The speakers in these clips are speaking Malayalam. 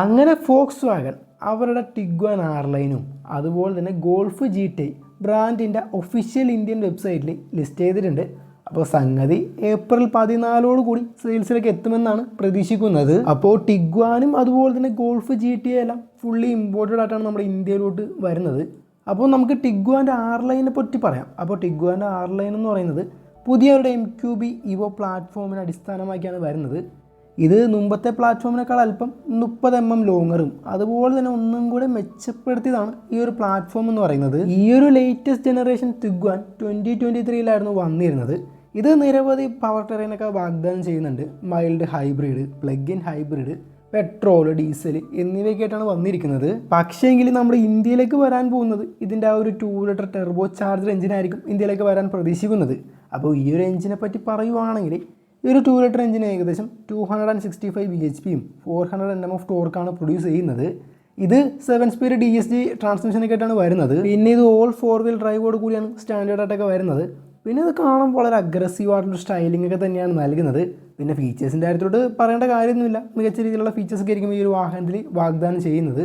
അങ്ങനെ ഫോക്സ് വാഗൻ അവരുടെ ടിഗ്വാൻ ആർലൈനും അതുപോലെ തന്നെ ഗോൾഫ് ജി ടി ബ്രാൻഡിന്റെ ഒഫീഷ്യൽ ഇന്ത്യൻ വെബ്സൈറ്റിൽ ലിസ്റ്റ് ചെയ്തിട്ടുണ്ട്. അപ്പോൾ സംഗതി ഏപ്രിൽ പതിനാലോട് കൂടി സെയിൽസിലേക്ക് എത്തുമെന്നാണ് പ്രതീക്ഷിക്കുന്നത്. അപ്പോൾ ടിഗ്വാനും അതുപോലെ തന്നെ ഗോൾഫ് ജി ടി എല്ലാം ഫുള്ളി ഇമ്പോർട്ടഡ് ആയിട്ടാണ് നമ്മുടെ ഇന്ത്യയിലോട്ട് വരുന്നത്. അപ്പോൾ നമുക്ക് ടിഗ്വാന്റെ ആർലൈനെ പറ്റി പറയാം. അപ്പോൾ ടിഗ്വാന്റെ ആർലൈൻ എന്ന് പറയുന്നത് പുതിയവരുടെ എം ക്യു ബി ഇവോ പ്ലാറ്റ്ഫോമിനെ അടിസ്ഥാനമാക്കിയാണ് വരുന്നത്. ഇത് മുമ്പത്തെ പ്ലാറ്റ്ഫോമിനേക്കാൾ അല്പം മുപ്പത് എം എം ലോങ്ങറും അതുപോലെ തന്നെ ഒന്നും കൂടെ മെച്ചപ്പെടുത്തിയതാണ് ഈ ഒരു പ്ലാറ്റ്ഫോം എന്ന് പറയുന്നത്. ഈ ഒരു latest generation Tiguan twenty twenty ത്രീയിലായിരുന്നു വന്നിരുന്നത്. ഇത് നിരവധി പവർ ടെറൈനൊക്കെ വാഗ്ദാനം ചെയ്യുന്നുണ്ട്. Mild hybrid plug in hybrid petrol diesel എന്നിവയൊക്കെയായിട്ടാണ് വന്നിരിക്കുന്നത്. പക്ഷേ പക്ഷേങ്കിൽ നമ്മുടെ ഇന്ത്യയിലേക്ക് വരാൻ പോകുന്നത് ഇതിന്റെ ആ ഒരു ടൂ ലിറ്റർ ടെർബോ ചാർജർ എഞ്ചിനായിരിക്കും ഇന്ത്യയിലേക്ക് വരാൻ പ്രതീക്ഷിക്കുന്നത്. അപ്പോൾ ഈ ഒരു എഞ്ചിനെ പറ്റി പറയുവാണെങ്കിൽ ഈ ഒരു ടു ലിറ്റർ എഞ്ചിന് ഏകദേശം two hundred and sixty five B H പിയും four hundred N M of ടോർക്കാണ് produce ചെയ്യുന്നത്. ഇത് seven speed D S G ട്രാൻസ്മിഷനൊക്കെ ആയിട്ടാണ് വരുന്നത്. പിന്നെ ഇത് ഓൾ ഫോർ വീൽ ഡ്രൈവോട് കൂടിയാണ് സ്റ്റാൻഡേർഡ് ആയിട്ടൊക്കെ വരുന്നത്. പിന്നെ ഇത് കാണുമ്പോൾ വളരെ അഗ്രസീവ് ആയിട്ടുള്ള സ്റ്റൈലിംഗ് ഒക്കെ തന്നെയാണ് നൽകുന്നത്. പിന്നെ ഫീച്ചേഴ്സിന്റെ കാര്യത്തോട് പറയേണ്ട കാര്യമൊന്നുമില്ല. മികച്ച രീതിയിലുള്ള ഫീച്ചേഴ്സ് ആയിരിക്കും ഈ ഒരു വാഹനത്തിൽ വാഗ്ദാനം ചെയ്യുന്നത്.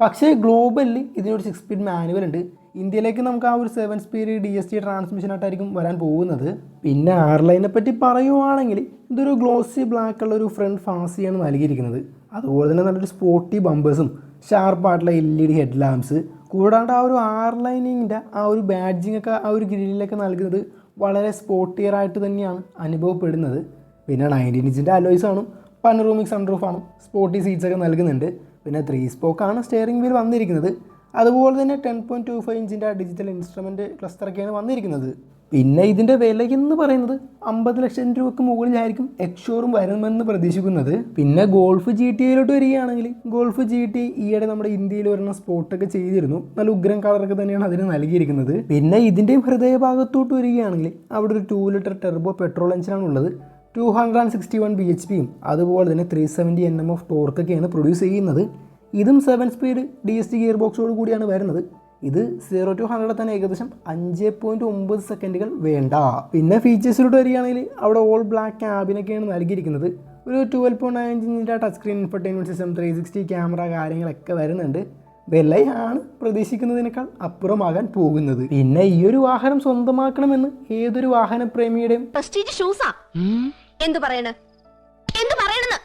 പക്ഷേ ഗ്ലോബലിൽ ഇതിനൊരു സിക്സ് സ്പീഡ് മാനുവൽ ഉണ്ട്. ഇന്ത്യയിലേക്ക് നമുക്ക് ആ ഒരു seven speed D S T ട്രാൻസ്മിഷനായിട്ടായിരിക്കും വരാൻ പോകുന്നത്. പിന്നെ ആർലൈനെ പറ്റി പറയുവാണെങ്കിൽ ഇതൊരു ഗ്ലോസി ബ്ലാക്ക് ഉള്ള ഒരു ഫ്രണ്ട് ഫാസിയാണ് നൽകിയിരിക്കുന്നത്. അതുപോലെ തന്നെ നല്ലൊരു സ്പോർട്ടി ബമ്പേഴ്സും ഷാർപ്പായിട്ടുള്ള എൽ ഇ ഡി ഹെഡ് കൂടാണ്ട് ആ ഒരു ആർലൈനിങ്ങിന്റെ ആ ഒരു ബാഡ്ജിങ് ഒക്കെ ആ ഒരു ഗ്രില്ലിലൊക്കെ നൽകുന്നത് വളരെ സ്പോർട്ടിയറായിട്ട് തന്നെയാണ് അനുഭവപ്പെടുന്നത്. പിന്നെ നയന്റീൻ ഇഞ്ചിന്റെ അലോയ്സ് ആണ് പനറൂമിക് സൺറൂഫ് ആണ് സ്പോർട്ടി സീറ്റ്സ് ഒക്കെ നൽകുന്നുണ്ട്. പിന്നെ ത്രീ സ്പോക്കാണ് സ്റ്റിയറിംഗ് വീൽ വന്നിരിക്കുന്നത്. അതുപോലെ തന്നെ ടെൻ പോയിന്റ് ടു ഫൈവ് ഇഞ്ചിന്റെ ഡിജിറ്റൽ ഇൻസ്ട്രുമെന്റ് ക്ലസ്റ്ററൊക്കെയാണ് വന്നിരിക്കുന്നത്. പിന്നെ ഇതിന്റെ എന്ന് പറയുന്നത് അമ്പത് ലക്ഷം രൂപയ്ക്ക് മുകളിലായിരിക്കും എക്സ്ഷോറും വരുമെന്ന് പ്രതീക്ഷിക്കുന്നത്. പിന്നെ ഗോൾഫ് ജി ടി ഐയിലോട്ട് വരികയാണെങ്കിൽ ഗോൾഫ് ജി ടി ഈയിടെ നമ്മുടെ ഇന്ത്യയിൽ വരുന്ന സ്പോട്ടൊക്കെ ചെയ്തിരുന്നു. നല്ല ഉഗ്രം കളറൊക്കെ തന്നെയാണ് അതിന് നൽകിയിരിക്കുന്നത്. പിന്നെ ഇതിന്റെയും ഹൃദയഭാഗത്തോട്ട് വരികയാണെങ്കിൽ അവിടെ ഒരു ടൂ ലിറ്റർ ടെർബോ പെട്രോൾ എഞ്ചിനാണ് ഉള്ളത് two hundred and sixty one B H പിയും അതുപോലെ തന്നെ three seventy N M of ടോർക്കൊക്കെയാണ് produce ചെയ്യുന്നത്. ഇതും seven speed D S T gear ബോക്സോട് കൂടിയാണ് വരുന്നത്. ഇത് സീറോ ടു ഹൺഡ്രഡ് തന്നെ ഏകദേശം അഞ്ച് പോയിന്റ് ഒമ്പത് സെക്കൻഡുകൾ വേണ്ട. പിന്നെ ഫീച്ചേഴ്സിലോട്ട് വരികയാണെങ്കിൽ അവിടെ ഓൾ ബ്ലാക്ക് ക്യാബിനൊക്കെയാണ് നൽകിയിരിക്കുന്നത്. ഒരു twelve point nine ഇഞ്ചിന്റെ touch screen infotainment system three sixty camera കാര്യങ്ങളൊക്കെ വരുന്നുണ്ട്. വിലയാണ് പ്രതീക്ഷിക്കുന്നതിനേക്കാൾ അപ്പുറമാകാൻ പോകുന്നത്. പിന്നെ ഈ ഒരു വാഹനം സ്വന്തമാക്കണമെന്ന് ഏതൊരു വാഹന പ്രേമിയുടെയും പ്രസ്റ്റീജ് ഷൂസാ എന്തു പറയണ്? എന്തു പറയണെന്ന്?